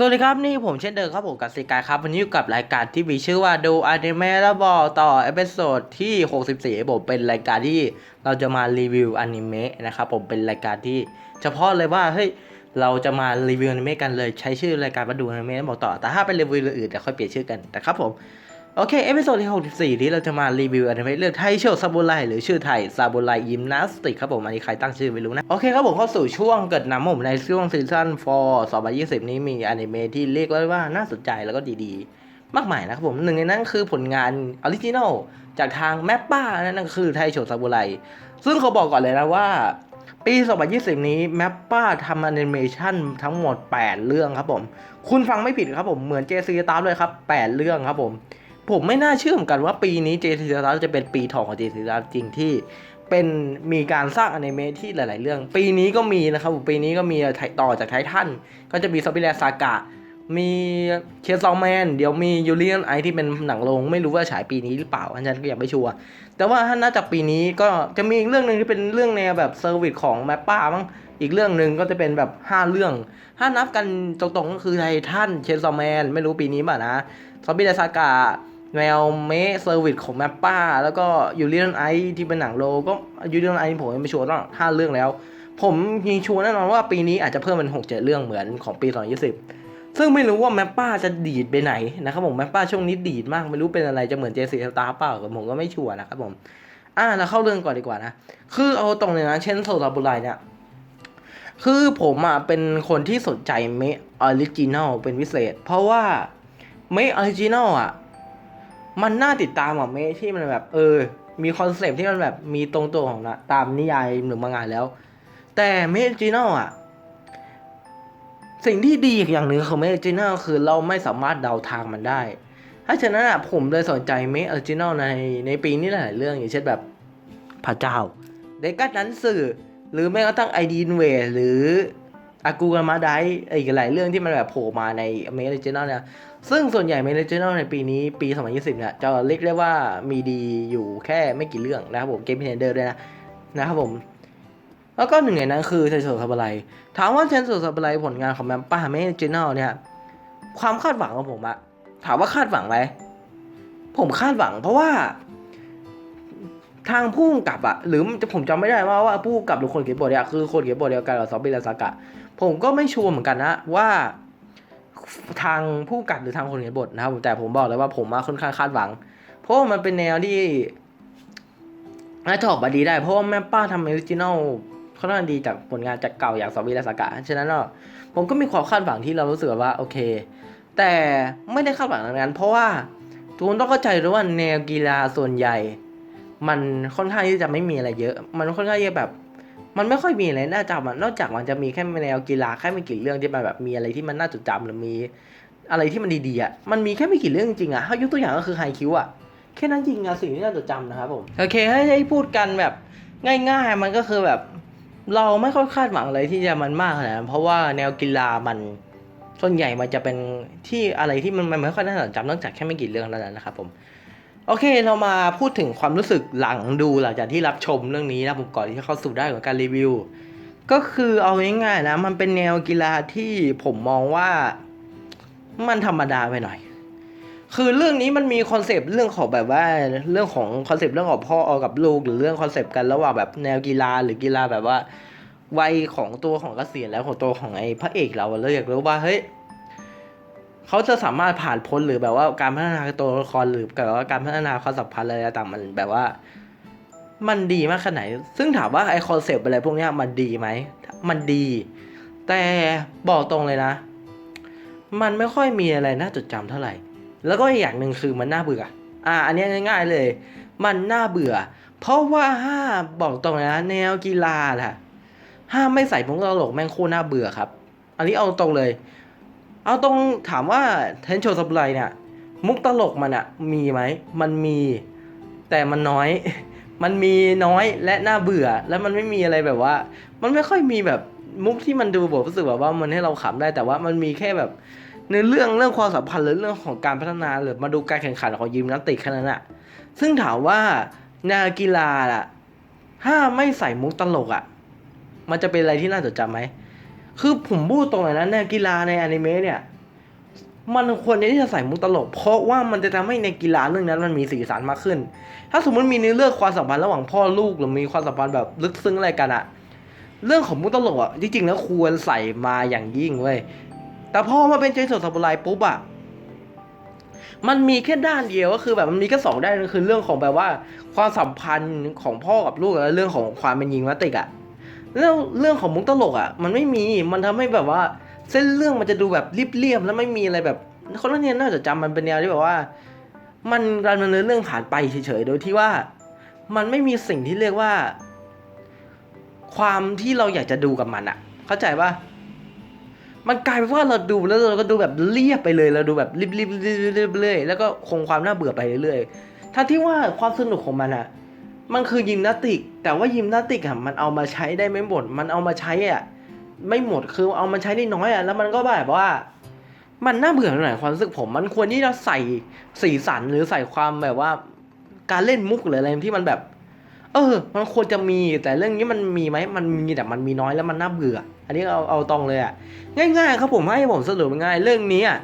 สวัสดีครับ นี่ผมเช่นเดิมครับผมกับสิกายครับ วันนี้อยู่กับรายการที่มีชื่อว่าดูอนิเมะแล้วบอกต่อเอพิโซดที่ 64ผมเป็นรายการที่เราจะมารีวิวอนิเมะนะครับผมเป็นรายการที่เฉพาะเลยว่าเฮ้ยเราจะมารีวิวอนิเมะกันเลยใช้ชื่อรายการว่าดูอนิเมะแล้วบอกต่อ แต่ถ้าเป็นรีวิวอื่นเดี๋ยวค่อยเปลี่ยนชื่อกันแต่ครับผม โอเค เอพิโซดที่ 64 นี้เราจะมารีวิวอนิเมะเรื่องไทโชซาบูไรหรือชื่อไทยซาบูไรยิมนาสติกครับผม อันนี้ใครตั้งชื่อไม่รู้นะ โอเคครับผมเข้าสู่ช่วงเกิดนำผมในช่วงซีซั่น4 2020 นี้มีอนิเมะที่เรียกได้ว่าน่าสนใจแล้วก็ดีๆ มากมายนะครับผมหนึ่งในนั้นคือผลงานออริจินอลจากทางแมปป้านั่นก็คือไทโชซาบูไรซึ่งเขาบอกก่อนเลยนะว่าปี 2020 นี้แมปป้าทำแอนิเมชันทั้งหมด 8 เรื่องครับผม คุณฟังไม่ผิดครับผม เหมือน JC ตามเลยครับ 8 เรื่องครับผม ผมไม่น่าเชื่อเหมือนกันว่าปีนี้ JC ตามจะเป็นปีทองของ JC ตามจริงที่เป็นมีการสร้างอนิเมะที่หลาย ๆ เรื่อง ปีนี้ก็มีนะครับปีนี้ก็มีต่อจากไททันก็จะมีซอบิเลซากะมีเชซองแมนเดี๋ยวมียูเลียนไอที่เป็นหนังลง ไม่รู้ว่าฉายปีนี้หรือเปล่าอันนั้นก็ยังไม่ชัวร์แต่ว่าถ้าน่าจะปีนี้ก็จะมีอีกเรื่องหนึ่งที่เป็นเรื่องแนวแบบเซอร์วิสของแมปป้ามั้งอีกเรื่องหนึ่งก็จะเป็นแบบ 5 เรื่อง ถ้านับกันตรงๆก็คือไททันเชซองแมนไม่รู้ปีนี้ป่ะนะซอบิเลซากะ แมวเมเซอร์วิสของแมปป้า แล้วก็ยูเลียนไอที่เป็นหนังโลก็ยูเลียนไอผมยังไม่ชัวร์ต้องห้าเรื่องแล้ว ผมยิงชัวร์แน่นอนว่าปีนี้อาจจะเพิ่มเป็นหกเจ็ดเรื่องเหมือนของปี 2020 ซึ่งไม่รู้ว่าแมปป้าจะดีดไปไหนนะครับผมแมปป้าช่วงนี้ดีดมากไม่รู้เป็นอะไรจะเหมือนเจสีสตาร์เปล่ากับผมก็ไม่ชัวร์นะครับผมอ่าเราเข้าเรื่องก่อนดีกว่านะคือเอาตรงเลยนะเช่นโซลาบุไรเนี่ยคือผมอะเป็นคนที่สนใจเมออริจินอลเป็นพิเศษ เพราะว่าเมออริจินอลอะ มันน่าติดตามอะเมที่มันแบบ เออ มีคอนเซปต์ที่มันแบบมีตรงตัวของนะตามนิยายหรือมังงะแล้ว แต่เมออริจินอลอะ สิ่งที่ดีอีกอย่างหนึ่งของเมออริจินลคือเราไม่สามารถเดาทางมันได้ถ้าฉะนั้นอะผมเลยสนใจเมออริจินลในในปีนี้หลายเรื่องอย่างเช่นแบบพระเจ้าเดกัสนั้นสื่อหรือแม้กระทั่งไอดีนเวหรือ อากูกามาไดอีกหลายเรื่องที่มันแบบโผล่มาในเมออริจินอลนี่ยซึ่งส่วนใหญ่เมออริจินอลในปีนี้ปี 2020 เนี่ยจะเรียกได้ว่ามีดีอยู่แค่ไม่กี่เรื่องนะครับผมเกมเพนเดอร์ด้วยนะนะครับผม แล้วก็หนึ่งในนั้นคือเซนโซซับไลถามว่าเซนโซซับไลผลงานของแมปป้าเมออริจินอลเนี่ยความคาดหวังของผมอะถามว่าคาดหวังไหมผมคาดหวังเพราะว่าทางผู้กำกับอะหรือผมจำไม่ได้ว่าว่าผู้กำกับหรือคนเขียนบทเนี่ยคือคนเขียนบทเดียวกันกับซอมบี้ลาซากะ ผมก็ไม่ชัวร์เหมือนกันนะว่าทางผู้กับหรือทางคนเขียนบทนะครับแต่ผมบอกเลยว่าผมอะค่อนข้างคาดหวัง เพราะมันเป็นแนวที่น่าจะออกมาดีได้ เพราะว่าแม่ป้าทำออริจินอลค่อนข้างดีจากผลงานจากเก่าอย่างซอมบี้ลาซากะฉะนั้นอะผมก็มีความคาดหวังที่เรารู้สึกว่าโอเค แต่ไม่ได้คาดหวังอย่างนั้น เพราะว่าทุกคนต้องเข้าใจด้วยว่าแนวกีฬาส่วนใหญ่ มันค่อนข้างที่จะไม่มีอะไรเยอะ มันค่อนข้างที่จะแบบ มันไม่ค่อยมีอะไรน่าจำอะนอกจากมันจะมีแค่แนวกีฬาแค่ไม่กี่เรื่องที่มันแบบมีอะไรที่มันน่าจดจำหรือมีอะไรที่มันดีๆอะมันมีแค่ไม่กี่เรื่องจริงๆอะถ้ายกตัวอย่างก็คือไฮคิวอะแค่นั้นจริงอะสิ่งที่น่าจดจำนะครับผมโอเคให้ให้พูดกันแบบง่าย ๆ มันก็คือแบบเราไม่ค่อยคาดหวังอะไรที่จะมันมากขนาดนั้นเพราะว่าแนวกีฬามันส่วนใหญ่มันจะเป็นที่อะไรที่มันมันไม่ค่อยน่าจดจำนอกจากแค่ไม่กี่เรื่องเท่านั้นนะครับผม โอเคเรามาพูดถึงความรู้สึกหลังดูหลังจากที่รับชมเรื่องนี้นะผมก่อนที่จะเข้าสู่ได้ของการรีวิว ก็คือเอาง่ายๆนะ มันเป็นแนวกีฬาที่ผมมองว่ามันธรรมดาไปหน่อย คือเรื่องนี้มันมีคอนเซปต์เรื่องของแบบว่าเรื่องของคอนเซปต์เรื่องของพ่อกับลูก หรือเรื่องคอนเซปต์กันระหว่างแบบแนวกีฬาหรือกีฬาแบบว่าวัยของตัวของเกษียณแล้วของตัวของไอ้พระเอกเราเราอยากรู้ว่าเฮ้ย เขาจะสามารถผ่านพ้นหรือแบบว่าการพัฒนาตัวละครหรือแบบว่าการพัฒนาความสัมพันธ์อะไรต่างมันแบบว่า มันดีมากขนาดไหนซึ่งถามว่าไอคอนเซปต์อะไรพวกนี้มันดีไหมมันดี แต่บอกตรงเลยนะ มันไม่ค่อยมีอะไรน่าจดจำเท่าไหร่ แล้วก็อีกอย่างหนึ่งคือมันน่าเบื่อ อ่า อันนี้ง่าย ๆเลย มันน่าเบื่อ เพราะว่าห้าบอกตรงเลยนะแนวกีฬาล่ะห้าไม่ใส่มุกตลกแม่งโคตรน่าเบื่อครับ อันนี้เอาตรงเลย เอาตรงถามว่าเทนโชซับไลเนี่ยมุกตลกมันอะมีไหมมันมีแต่มันน้อย มันมีน้อยและน่าเบื่อ แล้วมันไม่มีอะไรแบบว่า มันไม่ค่อยมีแบบมุกที่มันดูแบบรู้สึกแบบว่ามันให้เราขำได้แต่ว่ามันมีแค่แบบในเรื่องเรื่องความสัมพันธ์หรือเรื่องของการพัฒนาหรือมาดูการแข่งขันของยิมนาสติกแค่นั้นอะซึ่งถามว่านวกีฬาล่ะ ถ้าไม่ใส่มุกตลกอะมันจะเป็นอะไรที่น่าจดจำไหม คือผมพูดตรงเลยนะในกีฬาในอนิเมะเนี่ย มันควรที่จะใส่มุกตลก เพราะว่ามันจะทำให้ในกีฬาเรื่องนั้นมันมีสีสันมากขึ้น ถ้าสมมติมีเนื้อเรื่องความสัมพันธ์ระหว่างพ่อลูกหรือมีความสัมพันธ์แบบลึกซึ้งอะไรกันอะเรื่องของมุกตลกอะจริงๆแล้วควรใส่มาอย่างยิ่งเว้ยแต่พอมาเป็นเจสันซาบุไรปุ๊บอะมันมีแค่ด้านเดียวก็คือแบบมันมีแค่สองด้านคือเรื่องของแบบว่า ความสัมพันธ์ของพ่อกับลูกและเรื่องของความเป็นยิงมัติกอะ เรื่องเรื่องของมุกตลกอะมันไม่มีมันทำให้แบบว่า เส้นเรื่องมันจะดูแบบริบเรียบแล้วไม่มีอะไรแบบคนละเนี่ยน่าจะจำมันเป็นแนวที่แบบว่า มันการดำเนินเรื่องผ่านไปเฉยๆโดยที่ว่า มันไม่มีสิ่งที่เรียกว่า ความที่เราอยากจะดูกับมันอะเข้าใจปะมันกลายเป็นว่าเราดูแล้วเราก็ดูแบบเรียบไปเลยเราดูแบบรีบๆเรื่อยๆแล้วก็คงความน่าเบื่อไปเรื่อยๆทั้งที่ว่าความสนุกของมันอะ มันคือยิมนาติก แต่ว่ายิมนาติกอะมันเอามาใช้ได้ไม่หมด มันเอามาใช้อะไม่หมดคือเอามาใช้ได้น้อยอะแล้วมันก็แบบว่า มันน่าเบื่อหน่อยความรู้สึกผม มันควรที่จะใส่สีสันหรือใส่ความแบบว่า การเล่นมุกหรืออะไรที่มันแบบ เออ มันควรจะมีแต่เรื่องนี้มันมีไหมมันมีแต่มันมีน้อยแล้วมันน่าเบื่อ อันนี้เอาเอาตรงเลยอะง่ายๆครับผมให้ผมสรุปง่ายเรื่องนี้อะ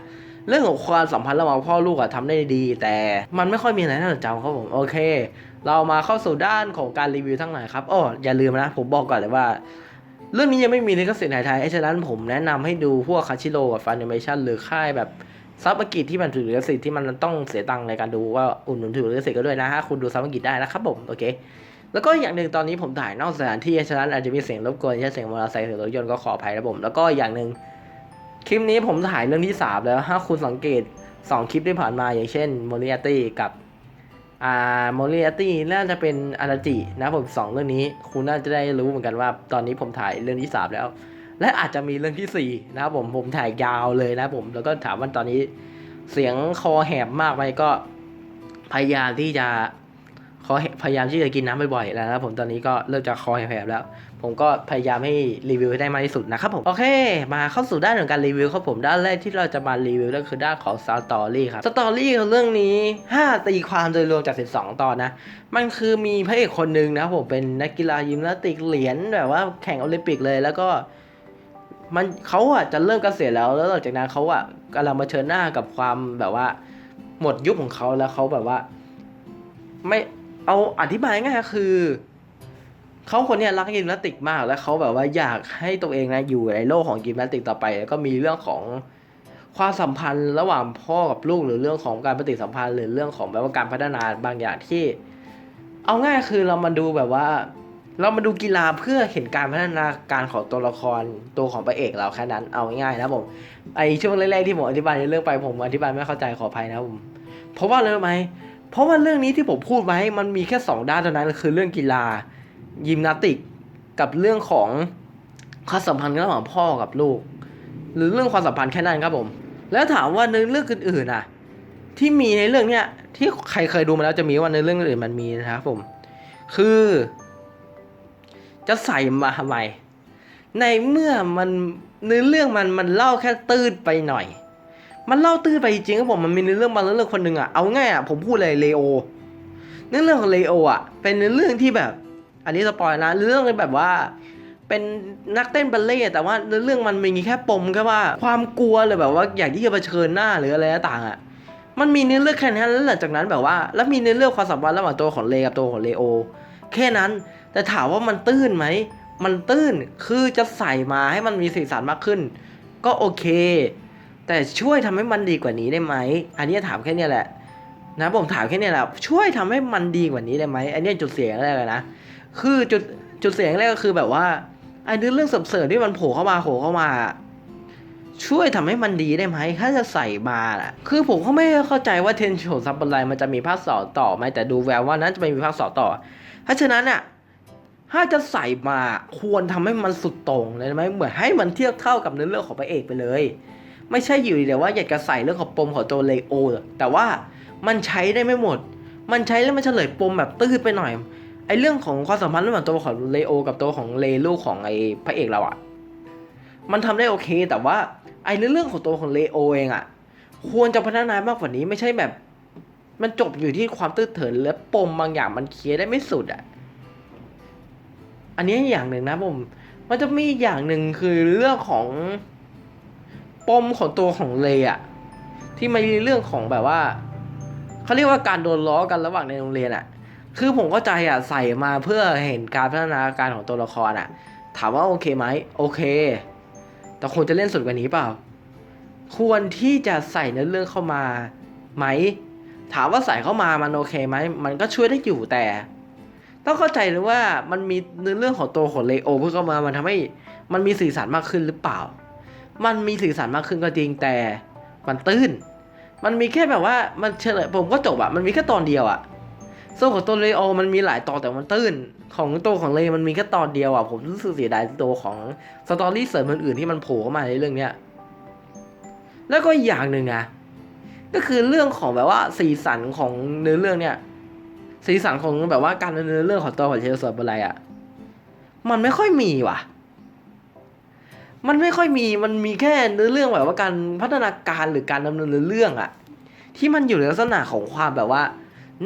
เรื่องของความสัมพันธ์ระหว่างพ่อลูกอะทำได้ดี แต่มันไม่ค่อยมีอะไรน่าจดจำครับผมโอเค เรามาเข้าสู่ด้านของการรีวิวทั้งหลายครับอ้ออย่าลืมนะ ผมบอกก่อนเลยว่า เรื่องนี้ยังไม่มีลิขสิทธิ์ในไทยฉะนั้นผมแนะนำให้ดูพวกคาชิโร่กับฟัน i เมชันหรือค่ายแบบซับอังกฤษที่มันถือลิขสิทธิ์ที่มันต้องเสียตังค์ในการดูว่าอุ่นหนุนถือลิขสิทธิ์ก็ด้วยนะฮะคุณดูซับอังกฤษได้นะครับผมโอเค แล้วก็อย่างหนึ่งตอนนี้ผมถ่ายนอกสถานที่ฉะนั้นอาจจะมีเสียงรบกวนเช่นเสียงมอเตอร์ไซค์เสียงรถยนต์ก็ขออภัยนะผมแล้วก็อย่างหนึ่งคลิปนี้ผมถ่ายเรื่องที่สามแล้วถ้าคุณสังเกตสองคลิปที่ผ่านมาอย่างเช่นโมริอาตี้กับ อ่าโมริอาตี้น่าจะเป็นอาราจินะผมสองเรื่องนี้ คุณน่าจะได้รู้เหมือนกันว่า ตอนนี้ผมถ่ายเรื่องที่สามแล้ว และอาจจะมีเรื่องที่สี่นะครับผมผมถ่ายยาวเลยนะผมแล้วก็ถามว่าตอนนี้เสียงคอแหบมากไหมก็พยายามที่จะ คอพยายามที่จะกินน้ำบ่อยๆแล้วนะผมตอนนี้ก็เริ่มจะคอแหบๆแล้ว ผมก็พยายามให้รีวิวให้ได้มากที่สุดนะครับผมโอเค มาเข้าสู่ด้านของการรีวิวครับผมด้านแรกที่เราจะมารีวิวก็คือด้านของสตอรี่ครับสตอรี่ของเรื่องนี้ถ้าตีความโดยรวมจาก 12 ตอนนะ มันคือมีพระเอกคนหนึ่งนะครับผมเป็นนักกีฬายิมนาสติกเหรียญแบบว่าแข่งโอลิมปิกเลยแล้วก็มันเขาอะจะเริ่มเกษียณแล้วแล้วหลังจากนั้นเขาอะกำลังมาเชิญหน้ากับความแบบว่า หมดยุคของเขาแล้วเขาแบบว่า ไม่ เอาอธิบายง่ายคือ เขาคนเนี้ยรักยิมนาสติกมาก แล้วเขาแบบว่าอยากให้ตัวเองนะอยู่ในโลกของยิมนาสติกต่อไป แล้วก็มีเรื่องของความสัมพันธ์ระหว่างพ่อกับลูกหรือเรื่องของการปฏิสัมพันธ์ หรือเรื่องของแบบว่าการพัฒนาบางอย่างที่ เอาง่ายคือเรามาดูแบบว่า เรามาดูกีฬาเพื่อเห็นการพัฒนาการของตัวละครตัวของพระเอกเราแค่นั้นเอาง่ายๆนะผมไอช่วงแรกๆที่ผมอธิบายในเรื่องไปผมอธิบายไม่เข้าใจขออภัยนะผมเพราะว่าเลยไหม เพราะว่าเรื่องนี้ที่ผมพูดไว้มันมีแค่สองด้านเท่านั้นคือเรื่องกีฬา ยิมนาสติก กับเรื่องของความสัมพันธ์ระหว่างพ่อกับลูก หรือเรื่องความสัมพันธ์แค่นั้นครับผม แล้วถามว่าในเรื่องอื่นๆอะ ที่มีในเรื่องเนี้ยที่ใครเคยดูมาแล้วจะมีว่าในเรื่องอื่นมันมีนะครับผม คือ จะใส่มาทำไมในเมื่อมันเนื้อเรื่องมันมันเล่าแค่ตืดไปหน่อย มันเล่าตื้นไปจริงครับผมมันมีเนื้อเรื่องบางเรื่องคนหนึ่งอะเอาง่ายอะผมพูดเลยเลโอเนื้อเรื่องของเลโออะเป็นเนื้อเรื่องที่แบบ อันนี้สปอยนะเรื่องแบบว่า เป็นนักเต้นบัลเล่ต์แต่ว่าเรื่องมันมีแค่ปมแค่ว่า ความกลัวเลยแบบว่าอยากที่จะเผชิญหน้าหรืออะไรต่างอะมันมีเนื้อเรื่องแค่นั้นแล้วหลังจากนั้นแบบว่า แล้วมีเนื้อเรื่องความสัมพันธ์ระหว่างตัวของเลกับตัวของเลโอ แค่นั้น แต่ถามว่ามันตื้นไหม มันตื้นคือจะใส่มาให้มันมีสีสันมากขึ้น ก็โอเค แต่ช่วยทำให้มันดีกว่านี้ได้ไหม อันนี้ถามแค่เนี้ยแหละ นะผมถามแค่เนี้ยแหละ ช่วยทำให้มันดีกว่านี้ได้ไหม อันนี้จุดเสียงแรกเลยนะ คือจุดจุดเสียงแรกก็คือแบบว่าไอ้เรื่องเสริมๆที่มันโผล่เข้ามาโผล่เข้ามา ช่วยทำให้มันดีได้ไหมถ้าจะใส่มาอะ คือผมก็ไม่เข้าใจว่าเทนโชซับบันไลมันจะมีภาคสองต่อไหมแต่ดูแววว่านั้นจะไม่มีภาคสองต่อ เพราะฉะนั้นอะถ้าจะใส่มาควรทำให้มันสุดโต่งเลยไหมเหมือนให้มันเทียบเท่ากับเนื้อเรื่องของพระเอกไปเลย ไม่ใช่อยู่ดีแต่ว่าอยากจะใส่เรื่องของปมของตัวเลโอแต่ว่ามันใช้ได้ไม่หมด มันใช้แล้วมันเฉลยปมแบบตื้นไปหน่อยไอเรื่องของความสัมพันธ์ระหว่างตัวของเลโอ กับตัวของเลลูกของไอพระเอกเราอะมันทำได้โอเค แต่ว่าไอเรื่องของตัวของเลโอเองอะควรจะพัฒนามากกว่านี้ไม่ใช่แบบ มันจบอยู่ที่ความตื้นเถินและปมบางอย่างมันเคลียร์ได้ไม่สุดอะอันนี้อย่างหนึ่งนะผม มันจะมีอีกอย่างหนึ่งคือเรื่องของ ปมของตัวของเลอะที่มันมีเรื่องของแบบว่าเขาเรียกว่าการโดนล้อกันระหว่างในโรงเรียนอะคือผมเข้าใจอะใส่มาเพื่อเห็นการพัฒนาการของตัวละครอะถามว่าโอเคไหมโอเค แต่ควรจะเล่นสุดกว่านี้เปล่า ควรที่จะใส่เนื้อเรื่องเข้ามาไหม ถามว่าใส่เข้ามามันโอเคไหมมันก็ช่วยได้อยู่แต่ ต้องเข้าใจเลยว่ามันมีเนื้อเรื่องของตัวของเลโอเพิ่มเข้ามามันทำให้มันมีสีสันมากขึ้นหรือเปล่า มันมีสีสันมากขึ้นก็จริงแต่มันตื้น มันมีแค่แบบว่ามันเฉลยผมก็จบอะมันมีแค่ตอนเดียวอะส่วนของตัวเลโอมันมีหลายตอนแต่มันตื้น ของตัวของเลมันมีแค่ตอนเดียวอะผมรู้สึกเสียดายตัวของสตอรี่เสริมอื่นๆที่มันโผล่เข้ามาในเรื่องเนี้ยแล้วก็อย่างหนึ่งนะก็คือเรื่องของแบบว่าสีสันของเนื้อเรื่องเนี่ยสีสันของแบบว่าการดำเนินเรื่องของตัวของเชลซีอะไรอะมันไม่ค่อยมีว่ะ มันไม่ค่อยมีมันมีแค่เนื้อเรื่องแบบว่าการพัฒนาการหรือการดำเนินเรื่องอะที่มันอยู่ในลักษณะของความแบบว่า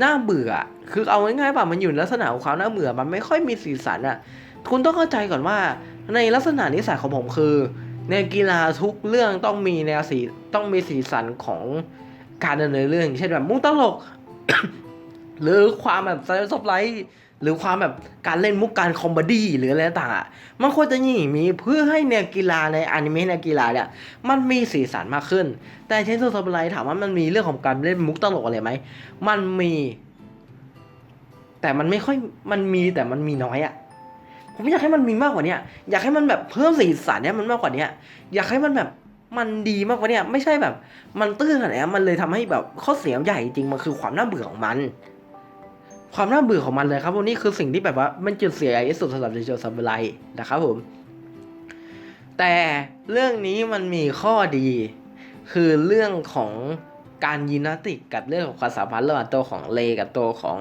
น่าเบื่อ คือเอาง่ายๆป่ะมันอยู่ในลักษณะของความน่าเบื่อ มันไม่ค่อยมีสีสันอะคุณต้องเข้าใจก่อนว่า ในลักษณะนิสัยของผมคือ ในกีฬาทุกเรื่องต้องมีแนวสีต้องมีสีสันของการดำเนินเรื่อง เช่นแบบมุกตลก หรือความแบบไซส์ซอฟไลท์ หรือความแบบการเล่นมุกการคอมเมดี้หรืออะไรต่างๆมันควรจะนี่งมีเพื่อให้แนวกีฬาในอนิเมะในวกีฬาเนี่ย มันมีสีสันมากขึ้น แต่เช่นซอฟไลท์ถามว่ามันมีเรื่องของการเล่นมุกตลกอะไรไหมมันมี แต่มันไม่ค่อยมันมีแต่มันมีน้อยอะผมอยากให้มันมีมากกว่านี้อยากให้มันแบบเพิ่มสีสันเนี่ยมันมากกว่านี้อยากให้มันแบบมันดีมากกว่านี้ไม่ใช่แบบ มันตื้นขนาดนี้มันเลยทำให้แบบข้อเสียใหญ่จริงมันคือความน่าเบื่อของมัน ความน่าเบื่อของมันเลยครับวันนี้คือสิ่งที่แบบว่ามันจุดเสียใหญ่ที่สุดสำหรับเจโจซามูไรนะครับผม แต่เรื่องนี้มันมีข้อดี คือเรื่องของการยินาติกกับเรื่องของความสัมพันธ์ระหว่างตัวของเลกับตัวของ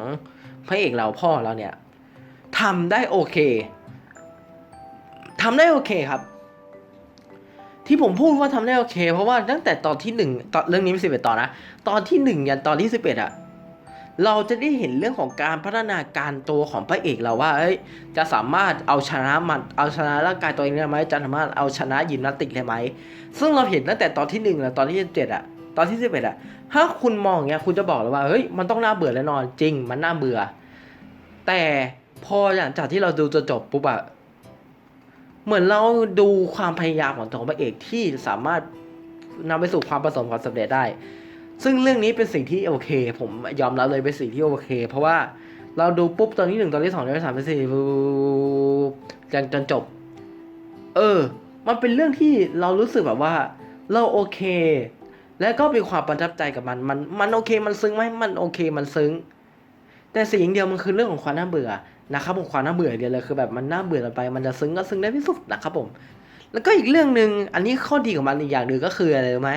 พระเอกเราพ่อเราเนี่ยทำได้โอเคทำได้โอเคครับ ที่ผมพูดว่าทำได้โอเค เพราะว่าตั้งแต่ตอนที่หนึ่งตอนเรื่องนี้มีสิบเอ็ดตอนนะ ตอนที่หนึ่งยันตอนที่สิบเอ็ดอะ เราจะได้เห็นเรื่องของการพัฒนาการตัวของพระเอกเราว่าจะสามารถเอาชนะมันเอาชนะร่างกายตัวเองได้ไหมจะสามารถเอาชนะยิมนาสติกได้ไหมซึ่งเราเห็นตั้งแต่ตอนที่หนึ่งและตอนที่เจ็ดอะตอนที่สิบเอ็ดอะถ้าคุณมองอย่างเงี้ยคุณจะบอกเลยว่าเฮ้ยมันต้องน่าเบื่อแน่นอนจริง มันน่าเบื่อ แต่พอหลังจากที่เราดูจนจบปุ๊บอะเหมือนเราดูความพยายามของตัวพระเอกที่สามารถนำไปสู่ความประสบความสำเร็จได้ ซึ่งเรื่องนี้เป็นสิ่งที่โอเค ผมยอมรับเลยเป็นสิ่งที่โอเค เพราะว่าเราดูปุ๊บตอนที่หนึ่งตอนที่สองตอนที่สามตอนที่สี่ปุ๊บจนจนจบ เออ มันเป็นเรื่องที่เรารู้สึกแบบว่า เราโอเค และก็มีความประทับใจกับมันมันมันโอเคมันซึ้งไหมมันโอเคมันซึ้ง แต่สิ่งเดียวมันคือเรื่องของความน่าเบื่อนะครับผมความน่าเบื่อเดียวเลยคือแบบมันน่าเบื่อไป มันจะซึ้งก็ซึ้งได้ที่สุดนะครับผม แล้วก็อีกเรื่องหนึ่งอันนี้ข้อดีของมันอีกอย่างหนึ่งก็คืออะไรรู้ไหม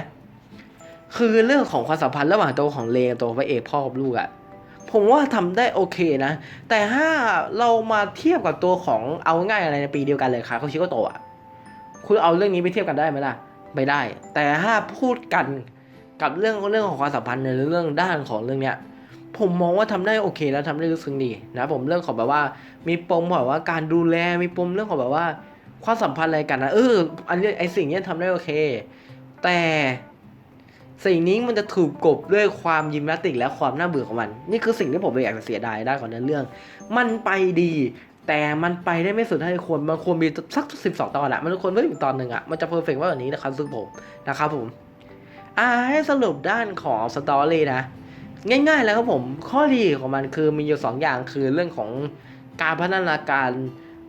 คือเรื่องของความสัมพันธ์ระหว่างตัวของเลกับตัวพระเอกพ่อกับลูกอะผมว่าทำได้โอเคนะ แต่ถ้าเรามาเทียบกับตัวของเอาง่ายอะไรในปีเดียวกันเลยค่ะเขาชิโกโตะอะคุณเอาเรื่องนี้ไปเทียบกันได้ไหมล่ะไม่ได้ แต่ถ้าพูดกันกับเรื่องเรื่องของความสัมพันธ์ในเรื่องด้านของเรื่องเนี้ยผมมองว่าทำได้โอเคแล้วทำได้รู้สึกดีนะผมเรื่องของแบบว่า มีปมแบบว่าการดูแลมีปมเรื่องของแบบว่า ความสัมพันธ์อะไรกันนะเอออันนี้ไอสิ่งเนี้ยทำได้โอเค แต่ สิ่งนี้มันจะถูกกบด้วยความยิมนาติกและความน่าเบื่อของมัน นี่คือสิ่งที่ผมอยากจะเสียดายได้ก่อนในเรื่อง มันไปดี แต่มันไปได้ไม่สุดให้ควรมันควรมีสักสิบสองตอนอะมันควรไม่ถึงตอนหนึ่งอะมันจะเพอร์เฟกต์ว่าแบบนี้นะครับซึ่งผมนะครับผมอ่าให้สรุปด้านของสตอรี่นะง่ายๆแล้วครับผมข้อดีของมันคือมีอยู่สองอย่างคือเรื่องของการพัฒนาการ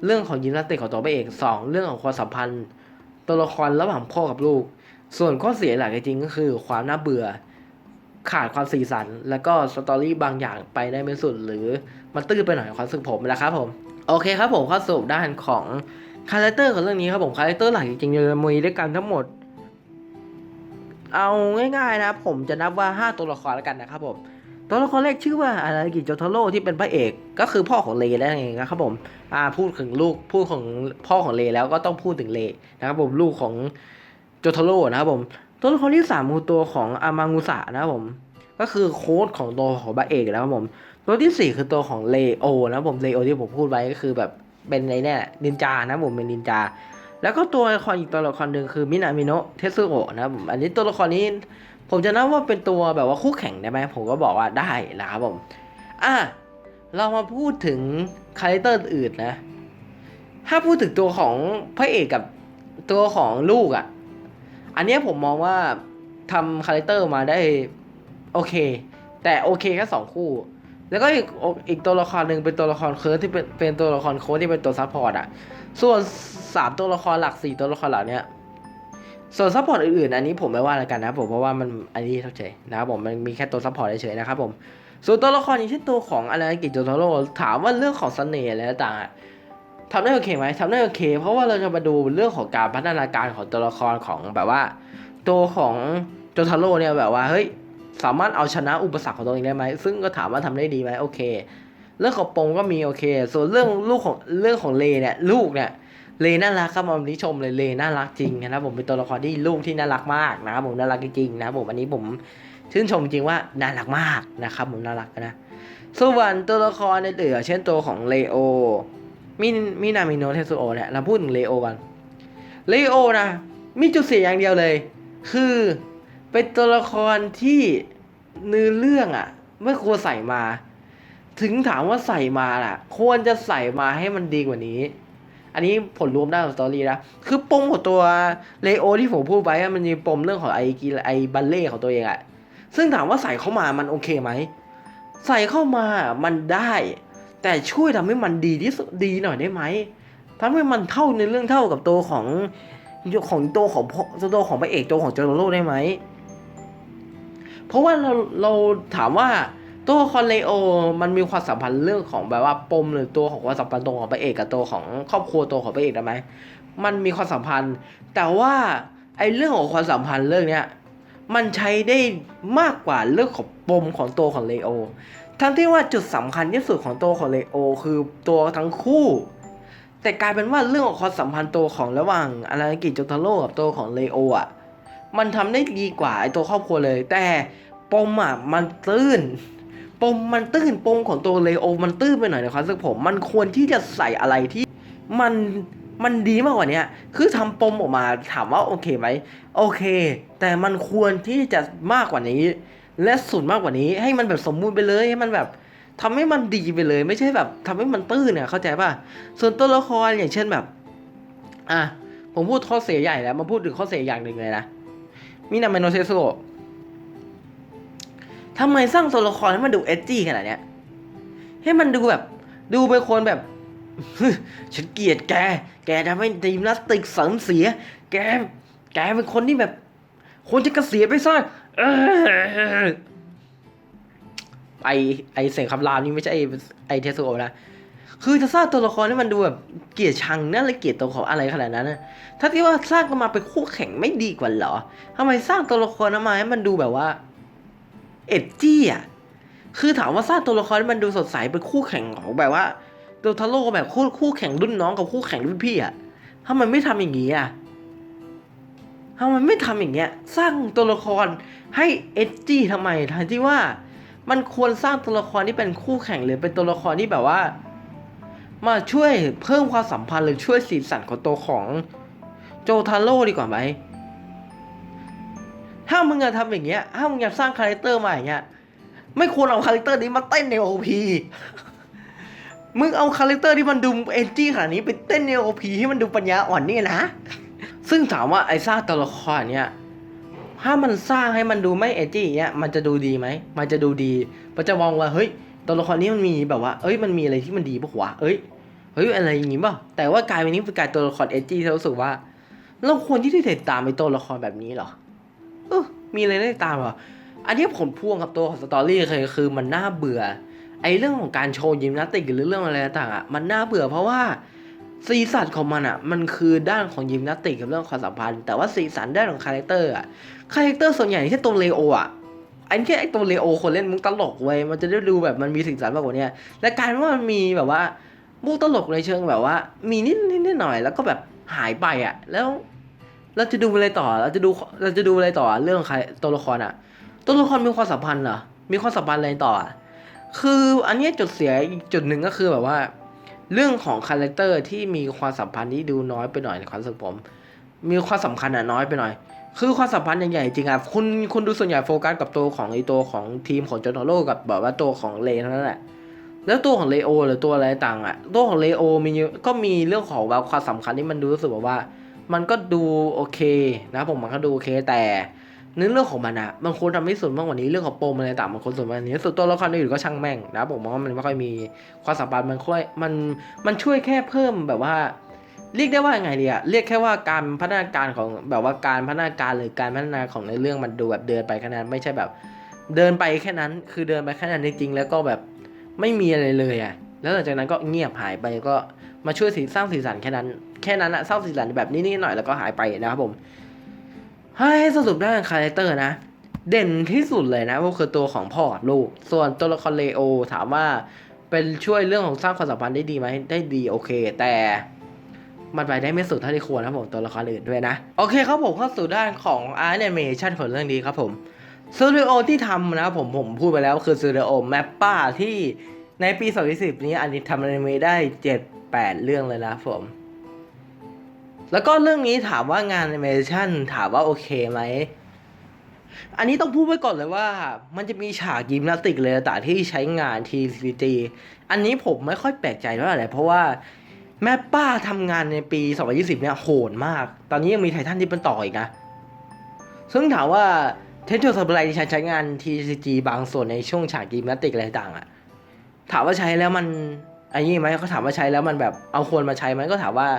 เรื่องของยิมนาสติกของตัวพระเอกสองเรื่องของความสัมพันธ์ ตัวละครระหว่างพ่อกับลูก ส่วนข้อเสียหลักจริงก็คือความน่าเบื่อ ขาดความสีสัน แล้วก็สตอรี่บางอย่างไปได้ไม่สุด หรือมันตื้นไปหน่อยความสึกผมนะครับผมโอเคครับผมข้อสรุปด้านของคาแรคเตอร์ของเรื่องนี้ครับผมคาแรคเตอร์หลักจริงๆจะมีด้วยกันทั้งหมด เอาง่ายๆนะผมจะนับว่า 5 ตัวละครแล้วกันนะครับผมตัวละครแรกชื่อว่าอารากิโจโทโร่ที่เป็นพระเอก ก็คือพ่อของเลนั่นเองนะครับผมอ่าพูดถึงลูกพูดของพ่อของเลแล้วก็ต้องพูดถึงเลนะครับผมลูกของ โจโทโร่นะครับผม ตัวละครที่สามคือตัวของอามางูสะนะครับผม ก็คือโค้ดของตัวของพระเอกนะครับผม ตัวที่สี่คือตัวของเลโอนะครับผมเลโอที่ผมพูดไว้ก็คือแบบเป็นไอ้เนี่ยนินจานะผมเป็นนินจา แล้วก็ตัวละครอีกตัวละครหนึ่งคือมินามิโนะเทสึโอะนะครับผมอันนี้ตัวละครนี้ ผมจะนับว่าเป็นตัวแบบว่าคู่แข่งได้ไหมผมก็บอกว่าได้นะครับผมอะเรามาพูดถึงคาแรคเตอร์อื่นนะ ถ้าพูดถึงตัวของพระเอกกับตัวของลูกอะ่ะ อันนี้ผมมองว่าทำคาแรคเตอร์มาได้โอเค แต่โอเคแค่สองคู่ แล้วก็อีกอีกตัวละครหนึ่งเป็นตัวละครเคิร์สที่เป็นเป็นตัวละครโค้ดที่เป็นตัวซัพพอร์ตอะ ส่วนสามตัวละครหลักสี่ตัวละครหลักเนี้ยส่วนซัพพอร์ตอื่นๆ อันนี้ผมไม่ว่าแล้วกันนะผมเพราะว่ามันอันนี้เท่าใจนะครับผมมันมีแค่ตัวซัพพอร์ตเฉยๆนะครับผมส่วนตัวละครอย่างเช่นตัวของอะไรกิจโจโทโร่ถามว่าเรื่องของเสน่ห์อะไรต่างๆ ทำได้โอเคไหมทำได้โอเค เพราะว่าเราจะมาดูเรื่องของการพัฒนาการของตัวละครของแบบว่า ตัวของโจโทโร่เนี่ยแบบว่าเฮ้ยสามารถเอาชนะอุปสรรคของตัวเองได้ไหมซึ่งก็ถามว่าทำได้ดีไหมโอเค เรื่องของปงก็มีโอเค ส่วนเรื่องลูกของเรื่องของเลเนี่ยลูกเนี่ยเลน่ารักครับผมนิชมเลยเลน่ารักจริงนะครับผมเป็นตัวละครที่ลูกที่น่ารักมากนะครับผมน่ารักจริงๆนะครับผมอันนี้ผมชื่นชมจริงว่าน่ารักมากนะครับผมน่ารักนะส่วนตัวละครในเดือเช่นตัวของเลโอ มินมินามิโนเทสุโอเนี่ยเราพูดถึงเลโอกันเลโอนะมีจุดเสียอย่างเดียวเลย คือเป็นตัวละครที่เนื้อเรื่องอะไม่ควรใส่มา ถึงถามว่าใส่มาล่ะ ควรจะใส่มาให้มันดีกว่านี้ อันนี้ผลรวมได้ของสตอรี่นะคือปมของตัวเลโอที่ผมพูดไปอะมันมีปมเรื่องของไอกีไอบัลเล่ของตัวเองอะซึ่งถามว่าใส่เข้ามามันโอเคไหมใส่เข้ามามันได้ แต่ช่วยทำให้มันดีที่สุดดีหน่อยได้ไหมทำให้มันเท่าในเรื่องเท่ากับตัวของของตัวของตัวของพระเอกตัวของโจโรโรได้ไหมเพราะว่าเราเราถามว่าตัวคอนเลโอมันมีความสัมพันธ์เรื่องของแบบว่าปมหรือตัวของความสัมพันธ์ตัวของพระเอกกับตัวของครอบครัวตัวของพระเอกได้ไหมมันมีความสัมพันธ์ แต่ว่าไอ้เรื่องของความสัมพันธ์เรื่องเนี้ยมันใช้ได้มากกว่าเรื่องของปมของตัวของเลโอ ทั้งที่ว่าจุดสำคัญที่สุดของตัวของเลโอ คือตัวทั้งคู่ แต่กลายเป็นว่าเรื่องของความสัมพันธ์ตัวของระหว่างอารากิโจทาโร่กับตัวของเลโออะมันทำได้ดีกว่าไอตัวครอบครัวเลย แต่ปมอะมันตื้น ปมมันตื้นปมของตัวเลโอ มันตื้นไปหน่อยในความรู้สึกผม มันควรที่จะใส่อะไรที่มันมันดีมากกว่านี้คือทำปมออกมาถามว่าโอเคไหม โอเค แต่มันควรที่จะมากกว่านี้ และสุดมากกว่านี้ ให้มันแบบสมบูรณ์ไปเลยให้มันแบบทำให้มันดีไปเลย ไม่ใช่แบบทำให้มันตื้นเนี่ยเข้าใจป่ะส่วนตัวละครอย่างเช่นแบบ อะผมพูดข้อเสียใหญ่แล้วมาพูดถึงข้อเสียอย่างหนึ่งเลยนะมินาเมโนเซโซทำไมสร้างตัวละครให้มันดูเอจจี้ขนาดเนี้ยให้มันดูแบบ ดูเป็นคนแบบฉันเกลียดแก แกทำให้ทีมนาสติกเสริมเสีย แก แกเป็นคนที่แบบ ควรจะเกษียณไปซะไอไอเสียงคำรามนี่ไม่ใช่ไอไอเทสโอนะคือจะสร้างตัวละครให้มันดูแบบเกียดชังน่าเลยเกียดตัวของอะไรขนาดนั้นนะถ้าที่ว่าสร้างกันมาเป็นคู่แข่งไม่ดีกว่าเหรอทำไมสร้างตัวละครมาให้มันดูแบบว่า เอ็ดจี้อะคือถามว่าสร้างตัวละครให้มันดูสดใสเป็นคู่แข่งของแบบว่าตัวทาโร่แบบคู่คู่แข่งรุ่นน้องกับคู่แข่งรุ่นพี่อะทำไมไม่ทำอย่างนี้อะ ทำไมไม่ทำอย่างเงี้ย สร้างตัวละครให้เอ็ดจี้ทำไมทั้งที่ว่ามันควรสร้างตัวละครที่เป็นคู่แข่งหรือเป็นตัวละครที่แบบว่า มาช่วยเพิ่มความสัมพันธ์หรือช่วยสีสันของตัวของโจทาโร่ดีกว่าไหมถ้ามึงจะทำอย่างเงี้ยถ้ามึงจะสร้างคาแรคเตอร์มาอย่างเงี้ยไม่ควรเอาคาแรคเตอร์นี้มาเต้นในโอพีมึงเอาคาแรคเตอร์ที่มันดูเอนจี้ขนาดนี้ไปเต้นในโอพีให้มันดูปัญญาอ่อนนี่นะ ซึ่งถามว่าไอ้สร้างตัวละครเนี้ยถ้ามันสร้างให้มันดูไม่เอจี้เงี้ยมันจะดูดีไหมมันจะดูดีมันจะมองว่าเฮ้ยตัวละครนี้มันมีแบบว่า เอ้ยมันมีอะไรที่มันดีปะวะเอ้ยเฮ้ยอะไรอย่างงี้ป่ะแต่ว่ากลายเป็นนี้เป็นกลายตัวละครเอจี้ที่เรารู้สึกว่าเราควรที่จะติดตามไอ้ตัวละครแบบนี้หรอเออมีอะไรได้ตามหรออันนี้ผลพวงกับตัวของสตอรี่คือคือมันน่าเบื่อไอ้เรื่องของการโชว์ยิมนาสติกหรือเรื่องอะไรต่างอะมันน่าเบื่อเพราะว่า สีสันของมันอะมันคือด้านของยิมนาสติกกับเรื่องความสัมพันธ์ แต่ว่าสีสันด้านของคาแรคเตอร์อะคาแรคเตอร์ส่วนใหญ่ที่ตัวเลโออะอันแค่ไอตัวเลโอคนเล่นมุกตลกเว้ยมันจะได้ดูแบบมันมีสีสันมากกว่านี้และกายเป็นว่ามันมีแบบว่ามุกตลกในเชิงแบบว่า มีนิดนิดหน่อยแล้วก็แบบหายไปอะ แล้วเราจะดูอะไรต่อเราจะดูเราจะดูอะไรต่อเรื่องใครตัวละครอะ ตัวละครมีความสัมพันธ์เหรอมีความสัมพันธ์อะไรต่ออะคืออันนี้จุดเสียอีกจุดหนึ่งก็คือแบบว่า เรื่องของคาแรคเตอร์ที่มีความสัมพันธ์ที่ดูน้อยไปหน่อยในความรู้สึกผม มีความสำคัญอะน้อยไปหน่อย คือความสัมพันธ์ใหญ่ๆจริงอะคุณคุณดูส่วนใหญ่โฟกัสกับตัวของไอตัวของทีมของจอร์โนโลกับแบบว่าตัวของเลเท่านั้นแหละแล้วตัวของเลโอหรือตัวอะไรต่างอะตัวของเลโอมีก็มีเรื่องของแบบความสำคัญที่มันดูรู้สึกแบบว่า มันก็ดูโอเคนะผมมันก็ดูโอเคแต่ เนื้อเรื่องของมันอะมันควรทำให้สุดมากกว่านี้เรื่องของปมอะไรต่างมันควรสุดมากกว่านี้ส่วนตัวละครอื่นก็ช่างแม่งนะผมมองว่ามันไม่ค่อยมีความสัมพันธ์มันค่อยมันมันช่วยแค่เพิ่มแบบว่า เรียกได้ว่ายังไงดีอะเรียกแค่ว่าการพัฒนาการของแบบว่าการพัฒนาการหรือการพัฒนาของในเรื่องมันดูแบบเดินไปแค่นั้นไม่ใช่แบบ เดินไปแค่นั้น คือเดินไปแค่นั้นจริงๆแล้วก็แบบไม่มีอะไรเลยอะแล้วหลังจากนั้นก็เงียบหายไปก็มาช่วยสีสร้างสีสันแค่นั้น แค่นั้นอะสร้างสีสันแบบนี้ๆหน่อยแล้วก็หายไปนะครับผม ให้สรุปด้านคาแรคเตอร์นะ เด่นที่สุดเลยนะก็คือตัวของพ่อลูก ส่วนตัวละครเลโอถามว่าเป็นช่วยเรื่องของสร้างความสัมพันธ์ได้ดีไหมได้ดีโอเค แต่มันไปได้ไม่สุดเท่าที่ควรนะผมตัวละครอื่นด้วยนะ โอเคครับผมเข้าสู่ด้านของอาร์ i เมชันของเรื่องนี้ครับผมสตูดิโอที่ทำนะผมผมพูดไปแล้วคือสตูดิโอแมปป้าที่ในปี 2010 นี้อันนี้ทำอนิเมะได้ 7-8 เรื่องเลยนะผม แล้วก็เรื่องนี้ถามว่างานแอนิเมชันถามว่าโอเคไหม อันนี้ต้องพูดไว้ก่อนเลยว่า มันจะมีฉากยิมนาสติกเลยต่างที่ใช้งาน TCG อันนี้ผมไม่ค่อยแปลกใจเท่าไหร่เพราะว่าแม่ป้าทำงานในปี 2020 เนี่ยโหดมาก ตอนนี้ยังมีไททันที่เป็นต่ออีกนะ ซึ่งถามว่าเทนเทอร์สปายที่ใช้งาน TCG บางส่วนในช่วงฉากยิมนาสติกอะไรต่างอะถามว่าใช้แล้วมันไอ้นี่ไหมเขาถามว่าใช้แล้วมันแบบเอาควรมาใช้ไหมก็ถามว่า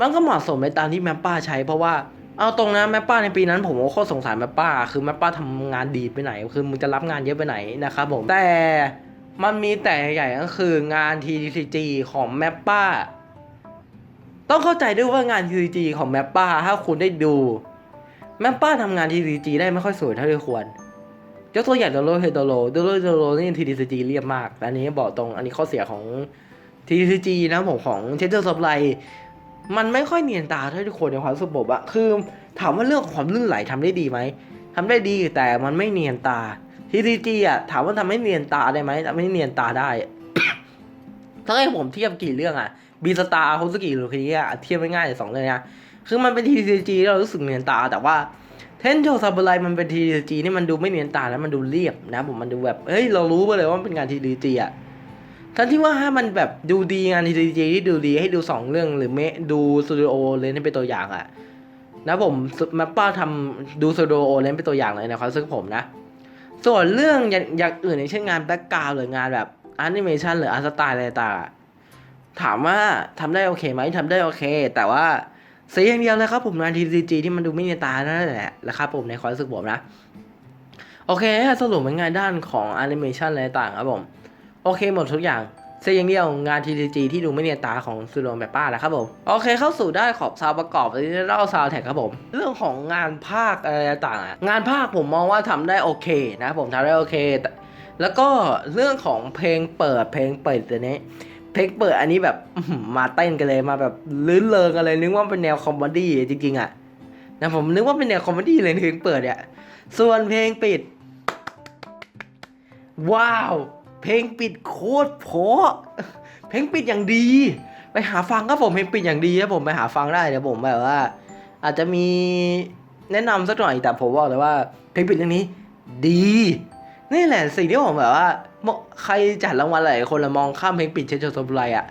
มันก็เหมาะสมในตามที่แมปป้าใช้เพราะว่าเอาตรงนะแมปป้าในปีนั้นผมก็โคตรสงสารแมปป้า คือแมปป้าทำงานดีไปไหน คือมึงจะรับงานเยอะไปไหนนะครับผมแต่มันมีแต่ใหญ่ก็คืองาน TCG ของแมปป้า ต้องเข้าใจด้วยว่างาน TCG ของแมปป้าถ้าคุณได้ดูแมปป้าทำงาน TCG ได้ไม่ค่อยสวยเท่าที่ควรยกตัวอย่างโดโรเฮโดโรโดโรเฮโดโรนี่ TCG เรียบมากและอันนี้บอกตรงอันนี้ข้อเสียของ TCG นะผมของเทเตอร์ซับไล มันไม่ค่อยเนียนตาเท่าที่ควรในความรู้สึกผมอะคือถามว่าเรื่องของความลื่นไหลทำได้ดีไหมทำได้ดีแต่มันไม่เนียนตา TCG อะถามว่าทำให้เนียนตาได้ไหมทำให้เนียนตาได้ถ้าให้ผมเทียบกี่เรื่องอะบีสตาร์โฮสกิหรือคีอะเทียบไม่ง่ายสองเรื่องนะคือมันเป็น TCG ที่เรารู้สึกเนียนตา แต่ว่าเทนโจซาบุไรมันเป็น TCG ที่มันดูไม่เนียนตาแล้วมันดูเรียบนะผมมันดูแบบเฮ้ยเรารู้ไปเลยว่ามันเป็นงาน TCG อะ ทั้งที่ว่าถ้ามันแบบดูดีงาน TCG ที่ดูดีให้ดูสองเรื่องหรือเมดูสตูดิโอเลนเป็นตัวอย่างอะนะผมแมปป้าทำดูสตูดิโอเลยเป็นตัวอย่างเลยนะความรู้สึกผมนะ ส่วนเรื่องอย่างอ,างอื่นอย่างเช่นงานแบ็กกราวหรืองานแบบแอนิเมชันหรืออาร์ตสไตล์อะไรต่างถามว่าทำได้โอเคไหมทำได้โอเค แต่ว่าเสียอย่างเดียวเลยครับผมงาน TCG ที่มันดูไม่เนียนตานั่นแหละนะครับผมในความรู้สึกผมนะ โอเคสรุปเป็นงานด้านของแอนิเมชันอะไรต่างครับผม โอเคหมดทุกอย่างเสียอย่างเดียวงาน TCG ที่ดูไม่เนียนตาของซูโรแบบป้าแหละครับผม โอเคเข้าสู่ได้ขอบซาวประกอบที่เล่าซาวแท็กครับผม เรื่องของงานภาคอะไรต่างๆอะงานภาคผมมองว่าทำได้โอเคนะผมทำได้โอเค แล้วก็เรื่องของเพลงเปิดเพลงเปิดตัวนี้ เพลงเปิดอันนี้แบบมาเต้นกันเลยมาแบบลื่นเริงกันเลยนึกว่าเป็นแนวคอมเมดี้จริงๆอะนะผมนึกว่าเป็นแนวคอมเมดี้เลยเพลงเปิดเนี่ยส่วนเพลงปิด ว้าว เพลงปิดโคตรเพราะเพลงปิดอย่างดี ไปหาฟังครับผมเพลงปิดอย่างดีครับผมไปหาฟังได้เดี๋ยวผมแบบว่า อาจจะมีแนะนำสักหน่อยแต่ผมบอกเลยว่า เพลงปิดเรื่องนี้ ดี นี่แหละสิ่งที่ผมแบบว่าเมื่อใครจัดรางวัลหลายคนละมองข้ามเพลงปิดเชนโจโซบุไรอะ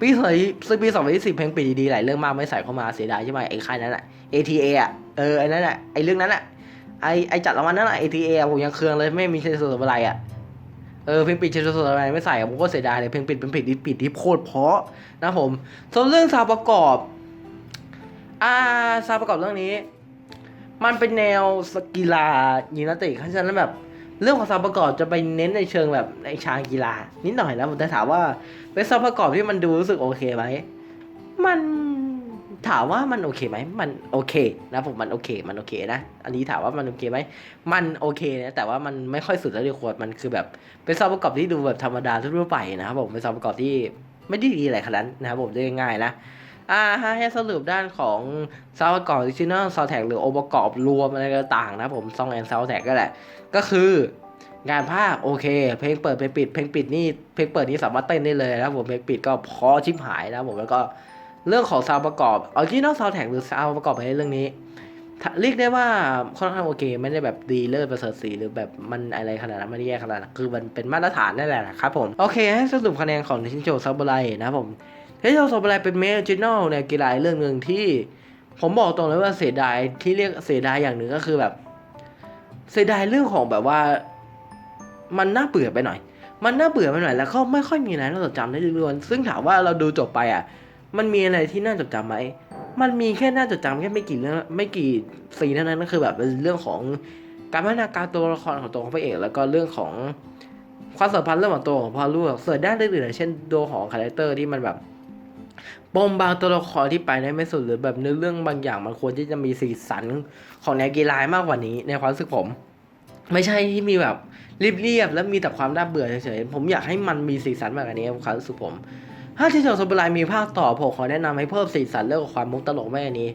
ปีสองซึ่งปีสองพันยี่สิบเพลงปิดดีๆหลายเรื่องมากไม่ใส่เข้ามาเสียดายใช่ไหมไอ้ค่ายนั้นอะ ATA อะเออไอ้นั่นอะไอ้เรื่องนั้นอะไอ้ไอ้จัดรางวัลนั้นอะ ATA ผมยังเคืองเลยไม่มีเชนโจโซบุไรอะ เออเพลงปิดเชนโซอะไรไม่ใส่ผมก็เสียดายเลยเพลงปิดเป็นเพลงที่ปิดที่โคตรเพราะนะผมส่วนเรื่องซาวประกอบอ่าซาวประกอบเรื่องนี้ มันเป็นแนวสกีฬายิมนาติกเพราะฉะนั้นแบบเรื่องของซาวประกอบจะไปเน้นในเชิงแบบในชางกีฬานิดหน่อยนะผมแต่ถามว่าเป็นซาวประกอบที่มันดูรู้สึกโอเคไหมมัน ถามว่ามันโอเคไหมมันโอเคนะผมมันโอเคมันโอเคนะ อันนี้ถามว่ามันโอเคไหมมันโอเคนะแต่ว่ามันไม่ค่อยสุดเท่าที่ควรมันคือแบบเป็นซาวด์ประกอบที่ดูแบบธรรมดาทั่วไปนะครับผมเป็นซาวด์ประกอบที่ไม่ได้ดีอะไรขนาดนั้นนะครับผมได้ง่ายนะอ่าให้สรุปด้านของซาวประกอบดิจิทัลซาวด์แท็กหรือองค์ประกอบรวมอะไรต่างๆนะผมซองแอนซาวด์แท็กก็แหละ ก็คืองานภาคโอเค เพลงเปิดเพลงปิดเพลงปิดนี่เพลงเปิดนี่สามารถเต้นได้เลยนะผมเพลงปิดก็พอชิบหายนะผมแล้วก็ เรื่องของซาวประกอบออริจินอลซาวแท็กหรือซาวประกอบในเรื่องนี้เรียกได้ว่าค่อนข้างโอเค ไม่ได้แบบดีเลิศประเสริฐสีหรือแบบมันอะไรขนาดนั้นไม่ได้แย่ขนาดนั้นคือมันเป็นมาตรฐานนั่นแหละครับผม โอเคให้สรุปคะแนนของชินโจซาบุไรนะผมชินโจซาบุไรเป็นเมออริจินอลในกีฬาเรื่องหนึ่งที่ ผมบอกตรงเลยว่าเสียดายที่เรียกเสียดายอย่างหนึ่งก็คือแบบ เสียดายเรื่องของแบบว่า มันน่าเบื่อไปหน่อย มันน่าเบื่อไปหน่อยแล้วก็ไม่ค่อยมีอะไรน่าจดจำได้เรื่อยๆซึ่งถามว่าเราดูจบไปอะ มันมีอะไรที่น่าจดจำไหม มันมีแค่น่าจดจำแค่ไม่กี่เรื่องไม่กี่ซีนเท่านั้นก็คือแบบเป็นเรื่องของการพัฒนาการตัวละครของตัวของพระเอก แล้วก็เรื่องของความสัมพันธ์รื่องของตัวของพอลูกเสิร์ชด้านอื่นๆอย่างเช่นตัวของคาแรคเตอร์ที่มันแบบปมบางตัวละครที่ไปได้ไม่สุดหรือแบบเนื้อเรื่องบางอย่างมันควรที่จะมีสีสันของแนวกีฬามากกว่านี้ในความรู้สึกผม ไม่ใช่ที่มีแบบเรียบๆแล้วมีแต่ความน่าเบื่อเฉยๆผมอยากให้มันมีสีสันมากกว่านี้ในความรู้สึกผม ถ้าที่จอสบลายมีภาคต่อผมขอแนะนำให้เพิ่มสีสันเรื่องความมุกตลกแม่นี้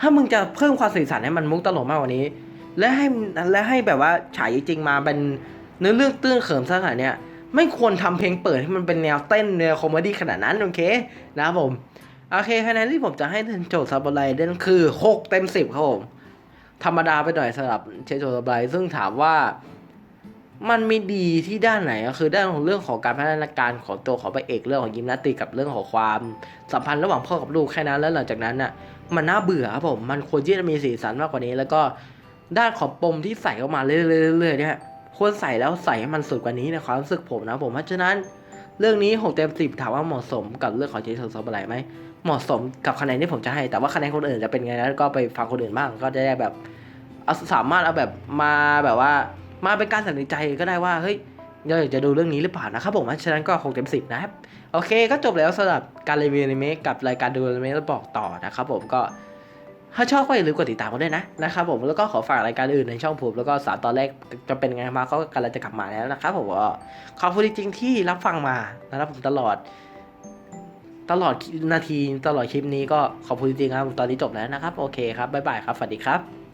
ถ้ามึงจะเพิ่มความสีสันให้มันมุกตลกมากกว่านี้ และให้และให้แบบว่าฉายจริงมาเป็นเนื้อเรื่องตื้นเขิมซะขนาดเนี้ยไม่ควรทำเพลงเปิดให้มันเป็นแนวเต้นแนวคอมเมดี้ขนาดนั้นโอเคนะผมโอเคคะแนนที่ผมจะให้โจทย์ซาบไลเดนคือ 6 เต็ม 10 ครับผมธรรมดาไปหน่อยสำหรับเชโจซาบไลซึ่งถามว่า มันไมีดีที่ด้านไหนก็คือด้านของเรื่องของการพัฒนาการของตัวของพระเอกเรื่องของยิมนาสติกกับเรื่องของความสัมพันธ์ระหว่างพ่อกับลูกแค่นั้นแล้วหลังจากนั้นน่ะมันน่าเบื่อครับผมมันควรที่จะมีสีสันมากกว่านี้ แล้วก็ด้านของปมที่ใส่เข้ามาเรื่อยๆเนี่ยควรใส่แล้วใส่ให้มันสุดกว่านี้ในความรู้สึกผมนะผมเพราะฉะนั้นเรื่องนี้หกเต็มสิบถามว่าเหมาะสมกับเรื่องของเจสันซอฟอะไรไหมเหมาะสมกับคะแนนที่ผมจะให้ แต่ว่าคะแนนคนอื่นจะเป็นไงนั้นก็ไปฟังคนอื่นบ้างก็จะได้แบบเอาสามารถเอาแบบมาแบบว่า มาเป็นการตัดสินใจก็ได้ว่าเฮ้ยเราอยากจะดูเรื่องนี้หรือเปล่านะครับผมฉะนั้นก็คงเต็มสิบนะครับ โอเคก็จบแล้วสำหรับการรีวิวอนิเมะกับรายการดูอนิเมะแล้วบอกต่อนะครับผมก็ถ้าชอบก็อย่าลืมกดติดตามกันด้วยนะนะครับผมแล้วก็ขอฝากรายการอื่นในช่องผมแล้วก็สามตอนแรกจะเป็นไงมาก็กำลังจะกลับมาแล้วนะครับผมก็ขอบคุณจริงๆที่รับฟังมานะครับผมตลอด ตลอดนาทีตลอดคลิปนี้ก็ขอบคุณจริงๆครับตอนนี้จบแล้วนะครับ โอเคครับบ๊ายบายครับสวัสดีครับ